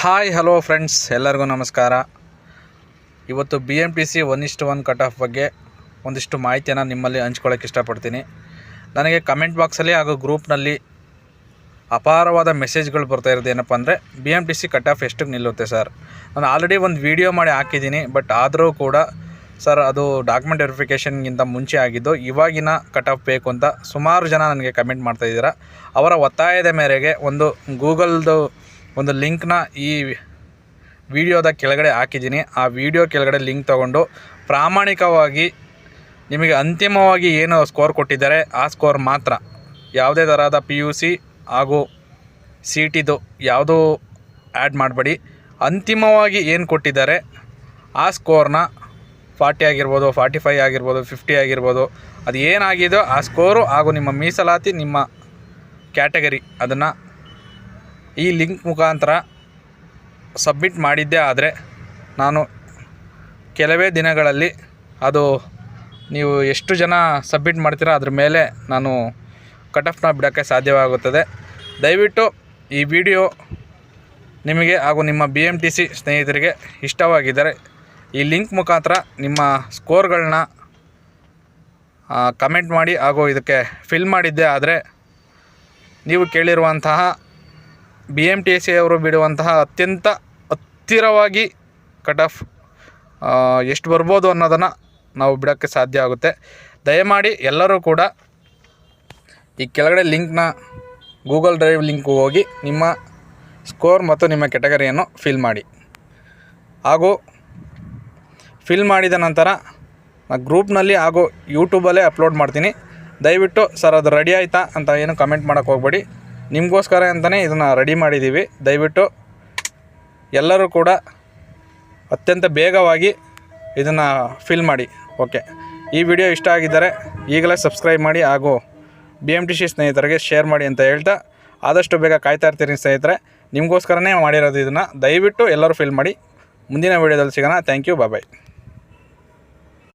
Hi hello friends ಎಲ್ಲರಿಗೂ ನಮಸ್ಕಾರ. ಇವತ್ತು B M T C one ಇಷ್ಟು ಒನ್ ಕಟ್ ಆಫ್ ಬಗ್ಗೆ ಒಂದಿಷ್ಟು ಮಾಹಿತಿಯನ್ನು ನಿಮ್ಮಲ್ಲಿ ಹಂಚ್ಕೊಳ್ಳೋಕೆ ಇಷ್ಟಪಡ್ತೀನಿ. ನನಗೆ ಕಮೆಂಟ್ ಬಾಕ್ಸಲ್ಲಿ ಹಾಗೂ ಗ್ರೂಪ್ನಲ್ಲಿ ಅಪಾರವಾದ ಮೆಸೇಜ್ಗಳು ಬರ್ತಾ ಇರೋದು ಏನಪ್ಪ ಅಂದರೆ B M T C cut off ಎಷ್ಟಕ್ಕೆ ನಿಲ್ಲುತ್ತೆ ಸರ್ ನಾನು ಆಲ್ರೆಡಿ ಒಂದು ವೀಡಿಯೋ ಮಾಡಿ ಹಾಕಿದ್ದೀನಿ ಬಟ್ ಆದರೂ ಕೂಡ ಸರ್ ಅದು ಡಾಕ್ಯುಮೆಂಟ್ ವೆರಿಫಿಕೇಷನ್ಗಿಂತ ಮುಂಚೆ ಆಗಿದ್ದು ಇವಾಗಿನ ಕಟ್ ಆಫ್ ಬೇಕು ಅಂತ ಸುಮಾರು ಜನ ನನಗೆ ಕಮೆಂಟ್ ಮಾಡ್ತಾ ಇದ್ದೀರಾ. ಅವರ ಒತ್ತಾಯದ ಮೇರೆಗೆ ಒಂದು ಗೂಗಲ್ದು ಒಂದು ಲಿಂಕ್ನ ಈ ವಿಡಿಯೋದ ಕೆಳಗಡೆ ಹಾಕಿದ್ದೀನಿ. ಆ ವಿಡಿಯೋ ಕೆಳಗಡೆ ಲಿಂಕ್ ತಗೊಂಡು ಪ್ರಾಮಾಣಿಕವಾಗಿ ನಿಮಗೆ ಅಂತಿಮವಾಗಿ ಏನು ಸ್ಕೋರ್ ಕೊಟ್ಟಿದ್ದಾರೆ, ಆ ಸ್ಕೋರ್ ಮಾತ್ರ. ಯಾವುದೇ ಥರದ ಪಿ ಯು ಸಿ ಹಾಗೂ ಸಿ ಟಿದು ಯಾವುದೂ ಆ್ಯಡ್ ಮಾಡಬೇಡಿ. ಅಂತಿಮವಾಗಿ ಏನು ಕೊಟ್ಟಿದ್ದಾರೆ, ಆ ಸ್ಕೋರ್ನ ಫಾರ್ಟಿ ಆಗಿರ್ಬೋದು, ಫಾರ್ಟಿ ಫೈ ಆಗಿರ್ಬೋದು, ಫಿಫ್ಟಿ ಆಗಿರ್ಬೋದು, ಅದು ಏನಾಗಿದೆಯೋ ಆ ಸ್ಕೋರು ಹಾಗೂ ನಿಮ್ಮ ಮೀಸಲಾತಿ, ನಿಮ್ಮ ಕ್ಯಾಟಗರಿ ಅದನ್ನು ಈ ಲಿಂಕ್ ಮುಖಾಂತರ ಸಬ್ಮಿಟ್ ಮಾಡಿದ್ದೇ ಆದರೆ ನಾನು ಕೆಲವೇ ದಿನಗಳಲ್ಲಿ ಅದು ನೀವು ಎಷ್ಟು ಜನ ಸಬ್ಮಿಟ್ ಮಾಡ್ತೀರಾ ಅದ್ರ ಮೇಲೆ ನಾನು ಕಟ್ ಆಫ್ನ ಬಿಡೋಕ್ಕೆ ಸಾಧ್ಯವಾಗುತ್ತದೆ. ದಯವಿಟ್ಟು ಈ ವಿಡಿಯೋ ನಿಮಗೆ ಹಾಗೂ ನಿಮ್ಮ ಬಿ ಎಂ ಟಿ ಸಿ ಸ್ನೇಹಿತರಿಗೆ ಇಷ್ಟವಾಗಿದ್ದರೆ ಈ ಲಿಂಕ್ ಮುಖಾಂತರ ನಿಮ್ಮ ಸ್ಕೋರ್ಗಳನ್ನ ಕಮೆಂಟ್ ಮಾಡಿ ಹಾಗೂ ಇದಕ್ಕೆ ಫಿಲ್ ಮಾಡಿದ್ದೆ ಆದರೆ ನೀವು ಕೇಳಿರುವಂತಹ ಬಿ ಎಂ ಟಿ ಸಿ ಅವರು ಬಿಡುವಂತಹ ಅತ್ಯಂತ ಹತ್ತಿರವಾಗಿ ಕಟ್ ಆಫ್ ಎಷ್ಟು ಬರ್ಬೋದು ಅನ್ನೋದನ್ನು ನಾವು ಬಿಡೋಕ್ಕೆ ಸಾಧ್ಯ ಆಗುತ್ತೆ. ದಯಮಾಡಿ ಎಲ್ಲರೂ ಕೂಡ ಈ ಕೆಳಗಡೆ ಲಿಂಕ್ನ ಗೂಗಲ್ ಡ್ರೈವ್ ಲಿಂಕ್ಗೆ ಹೋಗಿ ನಿಮ್ಮ ಸ್ಕೋರ್ ಮತ್ತು ನಿಮ್ಮ ಕೆಟಗರಿಯನ್ನು ಫಿಲ್ ಮಾಡಿ. ಹಾಗೂ ಫಿಲ್ ಮಾಡಿದ ನಂತರ ಗ್ರೂಪ್ನಲ್ಲಿ ಹಾಗೂ ಯೂಟ್ಯೂಬಲ್ಲೇ ಅಪ್ಲೋಡ್ ಮಾಡ್ತೀನಿ. ದಯವಿಟ್ಟು ಸರ್ ಅದು ರೆಡಿ ಆಯಿತಾ ಅಂತ ಏನು ಕಮೆಂಟ್ ಮಾಡೋಕ್ಕೆ ಹೋಗ್ಬೇಡಿ. ನಿಮಗೋಸ್ಕರ ಅಂತಲೇ ಇದನ್ನು ರೆಡಿ ಮಾಡಿದ್ದೀವಿ ದಯವಿಟ್ಟು ಎಲ್ಲರೂ ಕೂಡ ಅತ್ಯಂತ ಬೇಗವಾಗಿ ಇದನ್ನು ಫಿಲ್ ಮಾಡಿ. ಓಕೆ ಈ ವಿಡಿಯೋ ಇಷ್ಟ ಆಗಿದ್ದರೆ ಈಗಲೇ ಸಬ್ಸ್ಕ್ರೈಬ್ ಮಾಡಿ ಹಾಗೂ ಬಿ ಎಂ ಟಿ ಸಿ ಸ್ನೇಹಿತರಿಗೆ ಶೇರ್ ಮಾಡಿ ಅಂತ ಹೇಳ್ತಾ ಆದಷ್ಟು ಬೇಗ ಕಾಯ್ತಾ ಇರ್ತೀನಿ ಸ್ನೇಹಿತರೆ. ನಿಮಗೋಸ್ಕರನೇ ಮಾಡಿರೋದು ಇದನ್ನು. ದಯವಿಟ್ಟು ಎಲ್ಲರೂ ಫಿಲ್ ಮಾಡಿ. ಮುಂದಿನ ವೀಡಿಯೋದಲ್ಲಿ ಸಿಗೋಣ. Thank you bye